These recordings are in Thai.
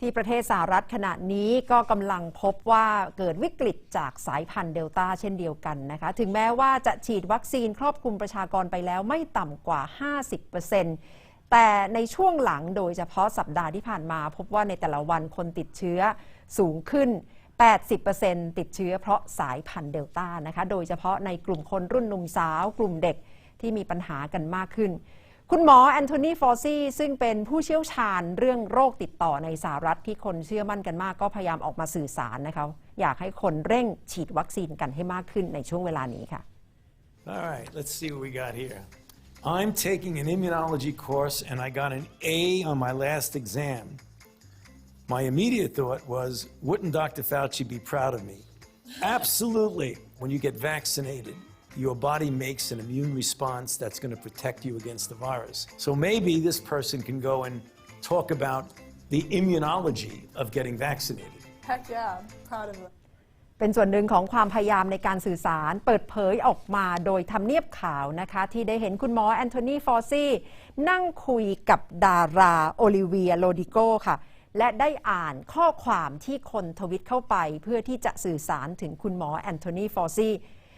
ที่ประเทศสหรัฐขณะนี้ก็กำลังพบว่าเกิดวิกฤตจากสายพันธุ์เดลต้าเช่นเดียวกันนะคะ ถึงแม้ว่าจะฉีดวัคซีนครอบคลุมประชากรไปแล้วไม่ต่ำกว่า 50%แต่ในช่วงหลังโดยเฉพาะสัปดาห์ที่ผ่านมา พบว่าในแต่ละวันคนติดเชื้อสูงขึ้น 80%ติดเชื้อเพราะสายพันธุ์เดลต้านะคะ โดยเฉพาะในกลุ่มคนรุ่นหนุ่มสาว กลุ่มเด็กที่มีปัญหากันมากขึ้น คุณหมอแอนโทนีฟอซี่ซึ่งเป็นผู้เชี่ยวชาญเรื่องโรคติดต่อในสหรัฐที่คนเชื่อมั่นกันมากก็พยายามออกมาสื่อสารนะคะอยากให้คนเร่งฉีดวัคซีนกันให้มากขึ้นในช่วงเวลานี้ค่ะ All right, let's see what we got here. I'm taking an immunology course and I got an A on my last exam. My immediate thought was, wouldn't Dr. Fauci be proud of me? Absolutely. When you get vaccinated, your body makes an immune response that's going to protect you against the virus. So maybe this person can go and talk about the immunology of getting vaccinated. Heck yeah, I'm proud of it. เป็นส่วนหนึ่งของความพยายามในการสื่อสารเปิดเผยออกมาโดยทำเนียบข่าวนะคะ ที่ได้เห็นคุณหมอแอนโทนีฟอซี่นั่งคุยกับดาราโอลิเวียโลดิโกค่ะ และได้อ่านข้อความที่คนทวิตเข้าไป เพื่อที่จะสื่อสารถึงคุณหมอแอนโทนีฟอซี่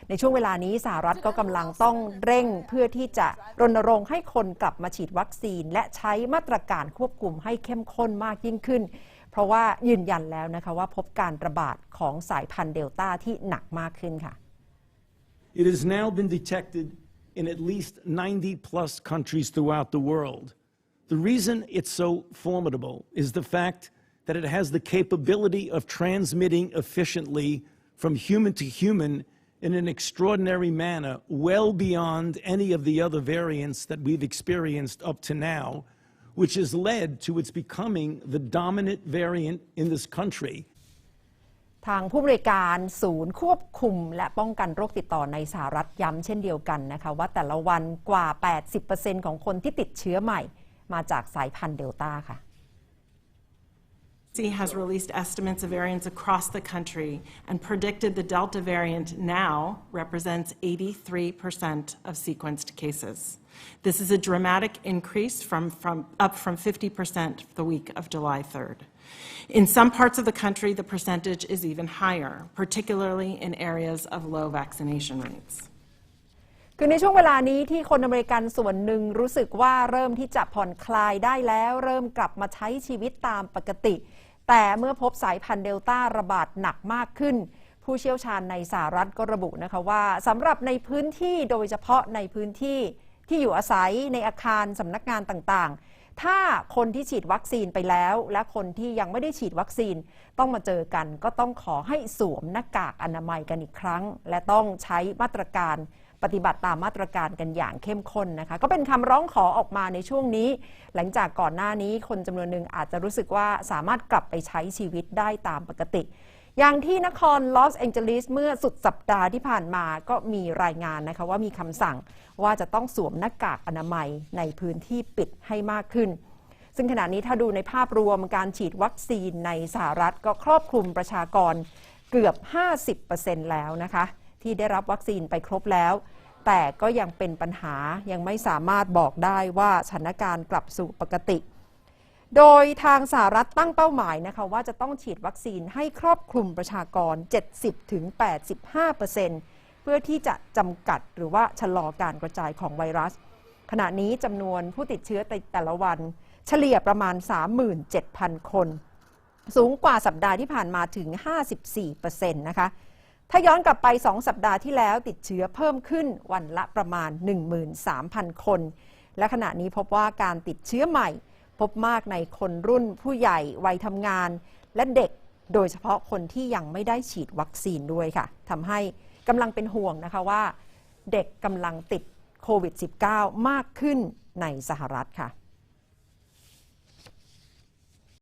ในช่วงเวลานี้สหรัฐก็กำลังต้องเร่งเพื่อที่จะรณรงค์ให้คนกลับมาฉีดวัคซีน และใช้มาตรการควบคุมให้เข้มข้นมากยิ่งขึ้น เพราะว่ายืนยันแล้วนะคะว่าพบการระบาดของสายพันธุ์เดลต้าที่หนักมากขึ้นค่ะ It has now been detected in at least 90 plus countries throughout the world. The reason it's so formidable is the fact that it has the capability of transmitting efficiently from human to human in an extraordinary manner, well beyond any of the other variants that we've experienced up to now, which has led to its becoming the dominant variant in this country. ทางผู้บริการศูนย์ควบคุม และป้องกันโรคติดต่อในสหรัฐย้ำเช่นเดียวกันนะคะว่าแต่ละวันกว่า 80%ของคนที่ติดเชื้อใหม่ มาจากสายพันธุ์เดลต้าค่ะ CDC has released estimates of variants across the country and predicted the Delta variant now represents 83% of sequenced cases. This is a dramatic increase from, from, up from 50% the week of July 3rd. In some parts of the country, the percentage is even higher, particularly in areas of low vaccination rates. คือในช่วงเวลานี้ที่คนอเมริกันส่วนหนึ่งรู้สึกว่าเริ่มที่จะผ่อนคลายได้แล้ว เริ่มกลับมาใช้ชีวิตตามปกติ แต่เมื่อพบสายพันธุ์เดลต้าระบาดหนักมากขึ้น ผู้เชี่ยวชาญในสหรัฐก็ระบุนะคะว่าสำหรับในพื้นที่โดยเฉพาะในพื้นที่ที่อยู่อาศัยในอาคารสำนักงานต่างๆ ถ้าคนที่ฉีดวัคซีนไปแล้ว และคนที่ยังไม่ได้ฉีดวัคซีน ต้องมาเจอกัน ก็ต้องขอให้สวมหน้ากากอนามัยกันอีกครั้ง และต้องใช้มาตรการปฏิบัติตามมาตรการกันอย่างเข้มข้นนะคะ ก็เป็นคำร้องขอออกมาในช่วงนี้ หลังจากก่อนหน้านี้คนจำนวนหนึ่งอาจจะรู้สึกว่าสามารถกลับไปใช้ชีวิตได้ตามปกติ อย่างที่นครลอสแองเจลิสเมื่อสุดสัปดาห์ที่ผ่านมาก็มีรายงานนะคะว่ามีคำสั่งว่าจะต้องสวมหน้ากากอนามัยในพื้นที่ปิดให้มากขึ้น ซึ่งขณะนี้ถ้าดูในภาพรวมการฉีดวัคซีนในสหรัฐก็ครอบคลุมประชากรเกือบ 50%แล้วนะคะ ที่ได้รับวัคซีนไปครบแล้ว แต่ก็ยังเป็นปัญหายังไม่สามารถบอกได้ว่าสถานการณ์กลับสู่ปกติ โดยทางสหรัฐตั้งเป้าหมายนะคะว่าจะต้องฉีดวัคซีนให้ครอบคลุมประชากร 70-85%เพื่อที่จะจำกัดหรือว่าชะลอการกระจายของไวรัส ขณะนี้จำนวนผู้ติดเชื้อแต่ละวัน เฉลี่ยประมาณ 37,000 คน สูงกว่าสัปดาห์ที่ผ่านมาถึง 54%นะคะ ถ้าย้อนกลับไป 2 สัปดาห์ที่แล้วติดเชื้อเพิ่มขึ้นวันละประมาณ 13,000 คน และขณะนี้พบว่าการติดเชื้อใหม่ พบมากในคนรุ่นผู้ใหญ่วัยทำงาน และเด็กโดยเฉพาะคนที่ยังไม่ได้ฉีดวัคซีนด้วยค่ะทำให้กำลังเป็นห่วงนะคะว่า เด็กกำลังติดโควิด -19 มากขึ้นในสหรัฐค่ะ